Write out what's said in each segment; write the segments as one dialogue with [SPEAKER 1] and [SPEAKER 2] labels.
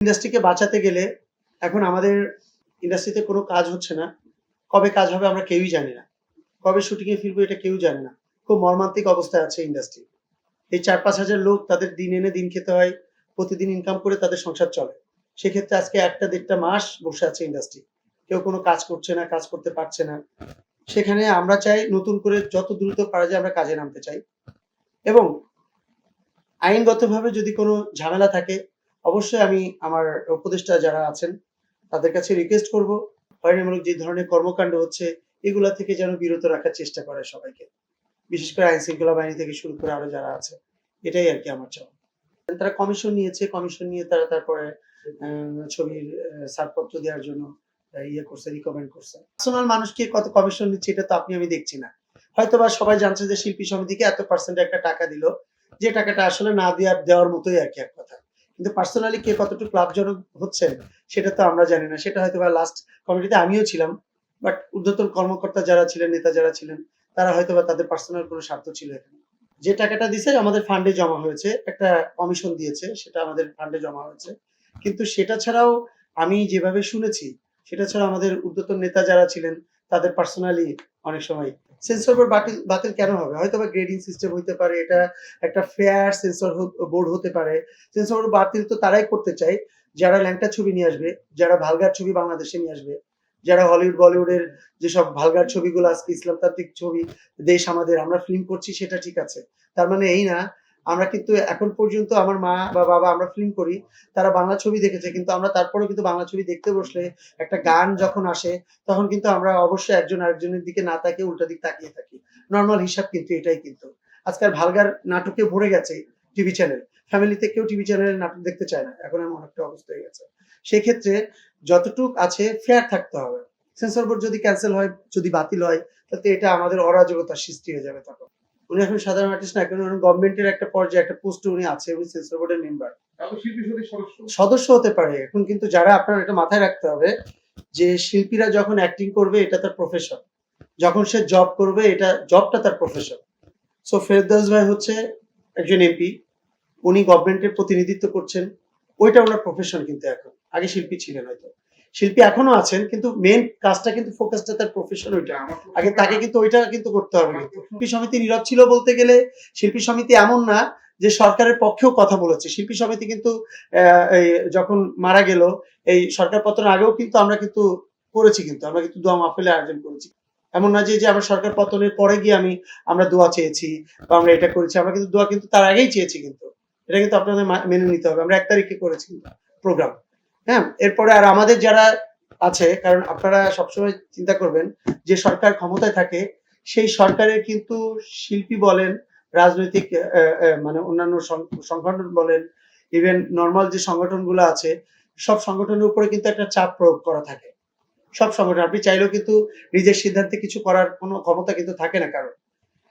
[SPEAKER 1] ইন্ডাস্ট্রিকে বাঁচাতে গেলে এখন আমাদের ইন্ডাস্ট্রিতে কোনো কাজ হচ্ছে না। কবে কাজ হবে আমরা কেউই জানি না। কবে শুটিংয়ে ফিরবো এটা কেউ জানে না। খুব মর্মান্তিক অবস্থায় আছে ইন্ডাস্ট্রি এই চার পাঁচ হাজার লোক তাদের দিন এনে দিন খেতে হয়, প্রতিদিন ইনকাম করে তাদের সংসার চলে। সেক্ষেত্রে আজকে একটা দেড়টা মাস বসে আছে ইন্ডাস্ট্রি কেউ কোনো কাজ করছে না, কাজ করতে পারছে না। সেখানে আমরা চাই নতুন করে যত দ্রুত পারা যায় আমরা কাজে নামতে চাই। এবং আইনগতভাবে যদি কোনো ঝামেলা থাকে অবশ্যই আমি আমার উপদেষ্টা যারা আছেন, তাদের কাছে রিকোয়েস্ট করব হয়রানিমূলক যে ধরনের কর্মকাণ্ড হচ্ছে, এগুলা থেকে যেন বিরত রাখার চেষ্টা করে সবাইকে। বিশেষ করে আইন শৃঙ্খলা বাহিনী থেকে শুরু করে আরও যারা আছে, এটাই আর কি আমার চাওয়া। তারা কমিশন নিয়েছে কমিশন নিয়ে তারা তারপরে ছবির ছাড়পত্র দেওয়ার জন্য ইয়ে করছে রিকমেন্ড করছে। পার্সোনাল মানুষকে কত কমিশন নিচ্ছে, এটা তো আপনি, আমি দেখছি না। হয়তো বা সবাই জানছে যে শিল্পী সমিতিকে এত পার্সেন্ট একটা টাকা দিল, যে টাকাটা আসলে না দেওয়ার মতোই আর কি এক কথা। কিন্তু পার্সোনালি কে কতটুকু লাভজনক হচ্ছেন সেটা তো আমরা জানি না। সেটা হয়তো বা লাস্ট কমিটিতে আমিও ছিলাম বাট ঊর্ধ্বতন কর্মকর্তা যারা ছিলেন, নেতা যারা ছিলেন, তারা হয়তো বা তাদের পার্সোনাল কোনো স্বার্থ ছিল এখানে। যে টাকাটা দিছে, আমাদের ফান্ডে জমা হয়েছে, একটা কমিশন দিয়েছে, সেটা আমাদের ফান্ডে জমা হয়েছে। কিন্তু সেটা ছাড়াও আমি যেভাবে শুনেছি, সেটা ছাড়া আমাদের ঊর্ধ্বতন নেতা যারা ছিলেন, তাদের পার্সোনালি অনেক সময় সেন্সর বোর্ড বাতিল বাতিল কেন হবে? হয়তো বা গ্রেডিং সিস্টেম হইতে পারে, এটা একটা ফেয়ার সেন্সর বোর্ড হতে পারে। সেন্সর বোর্ড বাতিল তো তারাই করতে চাই যারা ল্যাংটা ছবি নিয়ে আসবে, যারা ভালগার ছবি বাংলাদেশে নিয়ে আসবে, যারা হলিউড, বলিউডের যেসব ভালগার ছবিগুলো আজকে ইসলামতান্ত্রিক ছবি, দেশ আমাদের, আমরা ফিল্ম করছি, সেটা ঠিক আছে। তার মানে এই না আমরা কিন্তু এখন পর্যন্ত আমার মা বা বাবা আমরা ফিল্ম করি, তারা বাংলা ছবি দেখেছে, কিন্তু আমরা তারপরেও কিন্তু বাংলা ছবি দেখতে বসলে একটা গান যখন আসে, তখন কিন্তু আমরা অবশ্যই একজন আরেকজনের দিকে না তাকিয়ে উল্টা দিক তাকিয়ে থাকি। নর্মাল হিসাব কিন্তু এটাই কিন্তু। আজকাল ভালগার নাটকে ভরে গেছে টিভি চ্যানেল ফ্যামিলিতে কেউ টিভি চ্যানেলে নাটক দেখতে চায় না। এখন এমন একটা অবস্থা হয়ে গেছে। সেক্ষেত্রে যতটুক আছে ফেয়ার থাকতে হবে। সেন্সর বোর্ড যদি ক্যান্সেল হয়, যদি বাতিল হয় তাতে এটা আমাদের অরাজকতার সৃষ্টি হয়ে যাবে তখন। উনি এখন সাধারণ আর্টিস্ট না এখন গভর্নমেন্টের একটা পর্যায়ে একটা পোস্টে উনি আছে উনি সেন্সর বোর্ডের মেম্বার
[SPEAKER 2] সদস্য?
[SPEAKER 1] হতে পারে। এখন কিন্তু যারা আপনার এটা মাথায় রাখতে হবে যে শিল্পীরা যখন অ্যাক্টিং করবে এটা তার প্রফেশন যখন সে জব করবে এটা জবটা তার প্রফেশন সো ফেরদাস ভাই হচ্ছে একজন এমপি উনি গভর্নমেন্টের প্রতিনিধিত্ব করছেন। ওইটা ওনার প্রফেশন কিন্তু এখন। আগে শিল্পী ছিলেন হয়তো। শিল্পী এখনও আছেন কিন্তু মেন কাজটা কিন্তু ফোকাসটা তার প্রফেশন ওইটা। আগে তাকে কিন্তু ওইটা কিন্তু করতে হবে শিল্পী সমিতি নীরব ছিল বলতে গেলে শিল্পী সমিতি এমন না যে সরকারের পক্ষেও কথা বলেছে। শিল্পী সমিতি কিন্তু যখন মারা গেল এই সরকার পতন আগেও কিন্তু আমরা কিন্তু করেছি কিন্তু আমরা কিন্তু দোয়া মাহফিলের আয়োজন করেছি। এমন না যে যে আমরা সরকার পতনের পরে গিয়ে আমি আমরা দোয়া চেয়েছি বা আমরা এটা করেছি আমরা কিন্তু দোয়া কিন্তু তার আগেই চেয়েছি কিন্তু। এটা কিন্তু আপনাদের মেনে নিতে হবে। আমরা এক তারিখে করেছি প্রোগ্রাম হ্যাঁ এরপরে আর আমাদের যারা আছে, কারণ আপনারা সবসময় চিন্তা করবেন যে সরকার ক্ষমতায় থাকে, সেই সরকারের কিন্তু শিল্পী বলেন, রাজনৈতিক মানে অন্যান্য সংগঠন বলেন ইভেন নর্মাল যে সংগঠনগুলো আছে, সব সংগঠনের উপরে কিন্তু একটা চাপ প্রয়োগ করা থাকে। সব সংগঠন, আপনি চাইলেও কিন্তু নিজের সিদ্ধান্তে কিছু করার কোনো ক্ষমতা কিন্তু থাকে না কারণ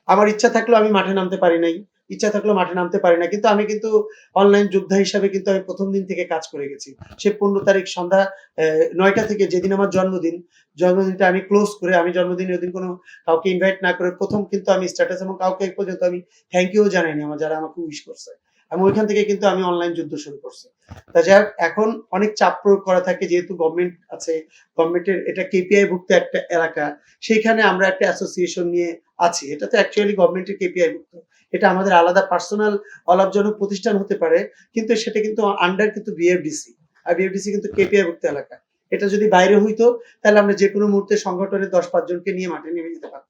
[SPEAKER 1] আমার ইচ্ছা থাকলেও আমি মাঠে নামতে পারি নাই। ইচ্ছা থাকলেও মাঠে নামতে পারি না। কিন্তু আমি কিন্তু অনলাইন যোদ্ধা হিসাবে কিন্তু আমি প্রথম দিন থেকে কাজ করে গেছি। সে পনেরো তারিখ সন্ধ্যা নয়টা থেকে যেদিন আমার জন্মদিন, জন্মদিনটা আমি ক্লোজ করে আমি জন্মদিনে ওদিন কোনো কাউকে ইনভাইট না করে প্রথম কিন্তু আমি স্ট্যাটাস এবং কাউকে পর্যন্ত আমি থ্যাংক ইউ জানাইনি আমার, যারা আমাকে উইশ করছে। আমি ওইখান থেকে কিন্তু আমি অনলাইন যুদ্ধ শুরু করছি। তা যাই এখন অনেক চাপ প্রয়োগ করা থাকে, যেহেতু গভর্নমেন্ট আছে গভর্নমেন্টের এটা কেপিআই ভুক্ত একটা এলাকা, সেইখানে আমরা একটা অ্যাসোসিয়েশন নিয়ে আছি। এটা তো অ্যাকচুয়ালি গভর্নমেন্টের কেপিআই ভুক্ত। এটা আমাদের আলাদা পার্সোনাল অলাভজনক প্রতিষ্ঠান হতে পারে, কিন্তু সেটা কিন্তু আন্ডার কিন্তু বিএফডিসি আর বিএফডিসি কিন্তু কেপিআই ভুক্ত এলাকা। এটা যদি বাইরে হইতো, তাহলে আমরা যে কোনো মুহূর্তে সংগঠনের দশ পাঁচ জনকে নিয়ে মাঠে নেমে যেতে পারতাম।